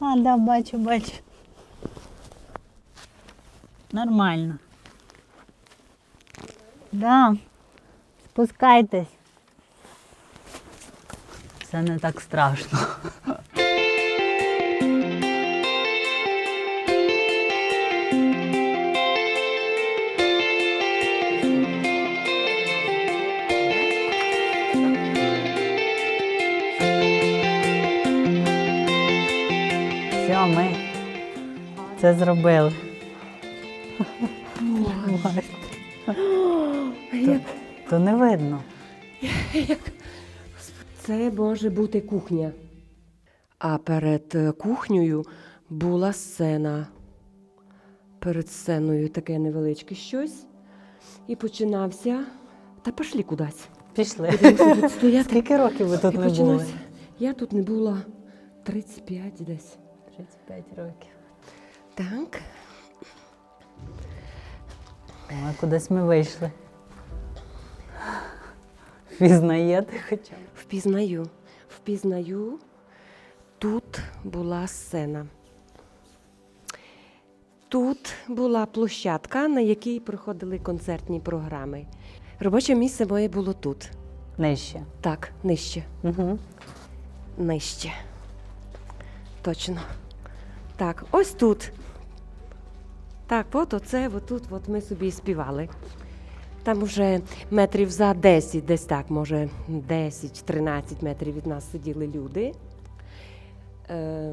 А, да, бачу, бачу. Нормально. Да. Спускайтесь. Це не так страшно. Все, ми це зробили. То, то не видно. Це може бути кухня. А перед е, кухнею була сцена. Перед сценою таке невеличке щось. І починався. Та пішли кудись. Пішли. Тут стояти. Скільки років ви тут І не були? починався. Я тут не була 35 десь. 35 років. Так. А кудись ми вийшли. Впізнаєте хоча б? Впізнаю. Впізнаю. Тут була сцена. Тут була площадка, на якій проходили концертні програми. Робоче місце моє було тут. Нижче. Так, нижче. Угу. Нижче. Точно. Так, ось тут. Так, от оце, отут, от ми собі співали. Там уже метрів за 10, десь так, може 10-13 метрів від нас сиділи люди. Е,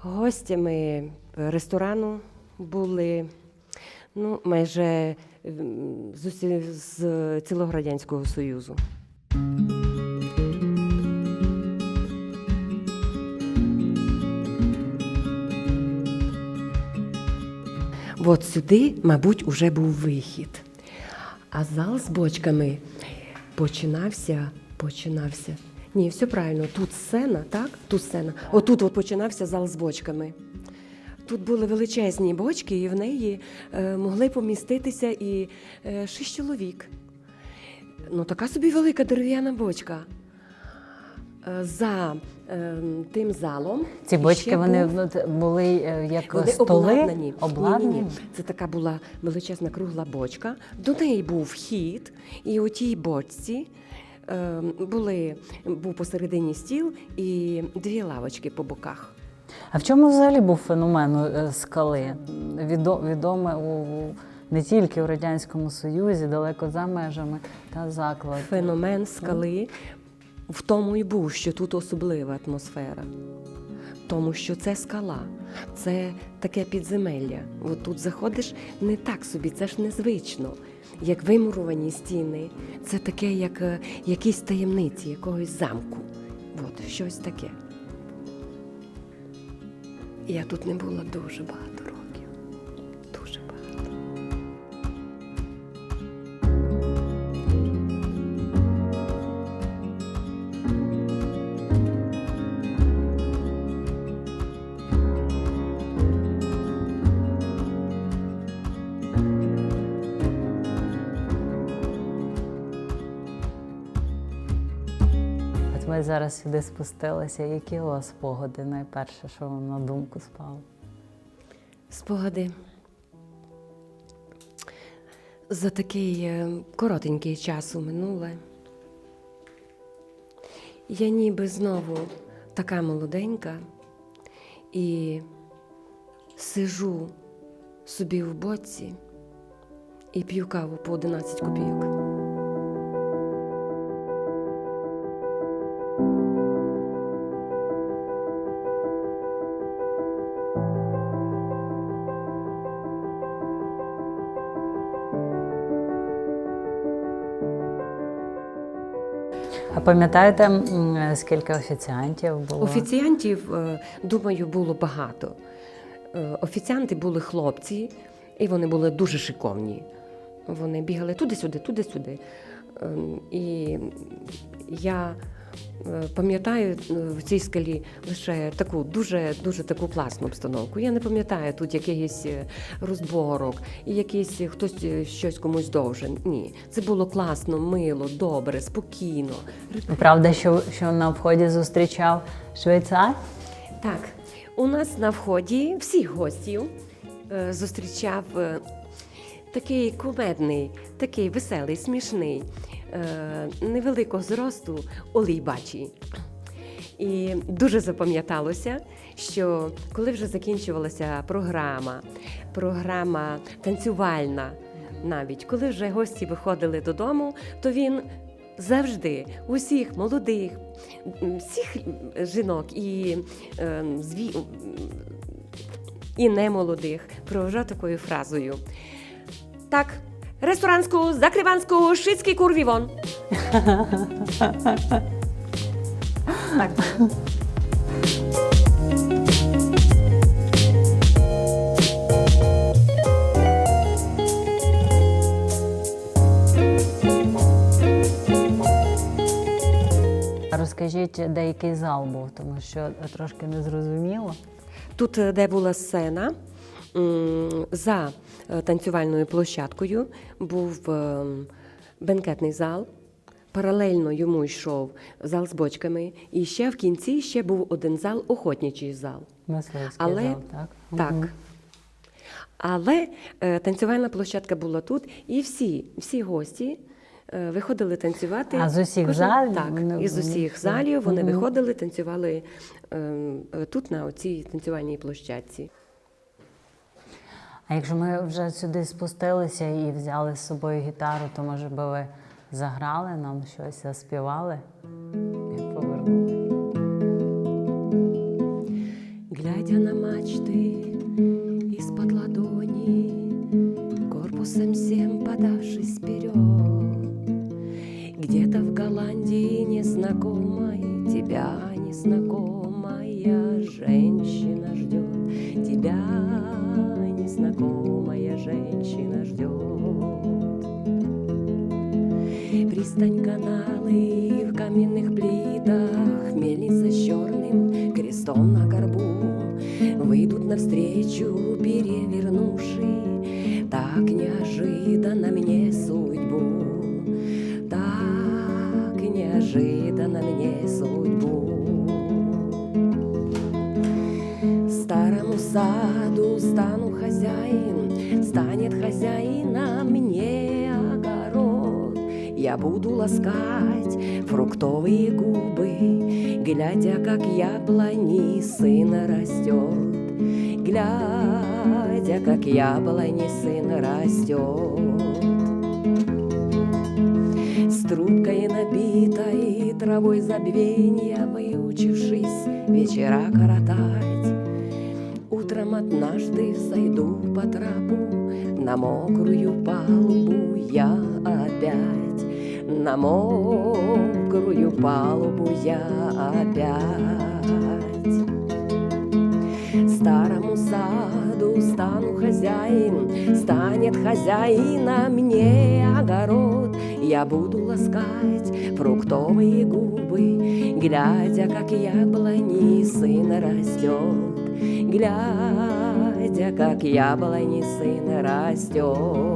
гостями ресторану були ну, майже з, з цілого Радянського Союзу. От сюди, мабуть, уже був вихід. А зал з бочками починався, починався. Ні, все правильно. Тут сцена, так? Тут сцена. Отут от починався зал з бочками. Тут були величезні бочки, і в неї е, могли поміститися і е, шість чоловік. Ну, така собі велика дерев'яна бочка. Е, За е, тим залом. Ці бочки вони був- ну, були е, як вони столи обладнані. обладнані. Ні-ні-ні. Це така була величезна кругла бочка. До неї був вхід, і у тій бочці е, були, був посередині стіл і дві лавочки по боках. А в чому взагалі був феномен е, скали? Відо- Відоме у- не тільки у Радянському Союзі, далеко за межами та заклад. Феномен скали в тому і був, що тут особлива атмосфера. Тому що це скала, це таке підземелля. От тут заходиш не так собі, це ж незвично. Як вимуровані стіни, це таке, як е, якісь таємниці якогось замку. От щось таке. Я тут не була дуже багато Зараз сюди спустилися. Які у вас спогади найперше, що вам на думку спало? Спогади. За такий е, коротенький час у минуле. Я ніби знову така молоденька і сижу собі в боці і п'ю каву по 11 копійок. А пам'ятаєте, скільки офіціантів було? Офіціантів, е, думаю, було багато. Е, Офіціанти були хлопці, і вони були дуже шиковні. Вони бігали туди-сюди, туди-сюди. Ем, І я е, пам'ятаю е, в цій скалі лише таку дуже дуже таку класну обстановку. Я не пам'ятаю тут якихось е, розборок, і якийсь е, хтось е, щось комусь довжен. Ні, це було класно, мило, добре, спокійно. Правда, що, що на вході зустрічав швейцар? Так, у нас на вході всіх гостів е, зустрічав е, такий кумедний, такий веселий, смішний, е, невеликого зросту Олій Бачі. І дуже запам'яталося, що коли вже закінчувалася програма, програма танцювальна, навіть коли вже гості виходили додому, то він завжди усіх молодих, всіх жінок і, е, зві... і немолодих проважав такою фразою. Так, ресторанську, закриванську, шицький курві вон. Так. Розкажіть, де який зал був, тому що трошки не зрозуміло. Тут, е, де була сцена, за е, танцювальною площадкою був е, бенкетний зал. Паралельно йому йшов зал з бочками, і ще в кінці ще був один зал, охотничий зал. Мисливський Але- зал, так? Так. Мгм. Але е, танцювальна площадка була тут, і всі, всі гості е, виходили танцювати. А з усіх Кожен- залів Так, вони- із усіх залів вони Мгм. виходили, танцювали е, е, тут, на оцій танцювальній площадці. А якщо ми вже сюди спустилися і взяли з собою гітару, то може би ви заграли нам щось, заспівали і повернули. Глядя на мачты из-под ладони, Корпусом всем подавшись вперед, Где-то в Голландии незнакомой Тебя незнакомая Пристань каналы в каменных плитах, Мельница с черным крестом на горбу. Выйдут навстречу, перевернувши Так неожиданно мне судьбу. Так неожиданно мне судьбу. Старому саду стану хозяин, станет хозяином Я буду ласкать фруктовые губы, глядя, как яблони сына растет, глядя, как яблони сын растет. С трубкой набитой травой забвенья, выучившись вечера коротать, Утром однажды сойду по трапу На мокрую палубу я опять На мокрую палубу я опять Старому саду стану хозяин, Станет хозяином мне огород. Я буду ласкать фруктовые губы, Глядя, как яблони сын растет, Глядя, как яблони сын растет.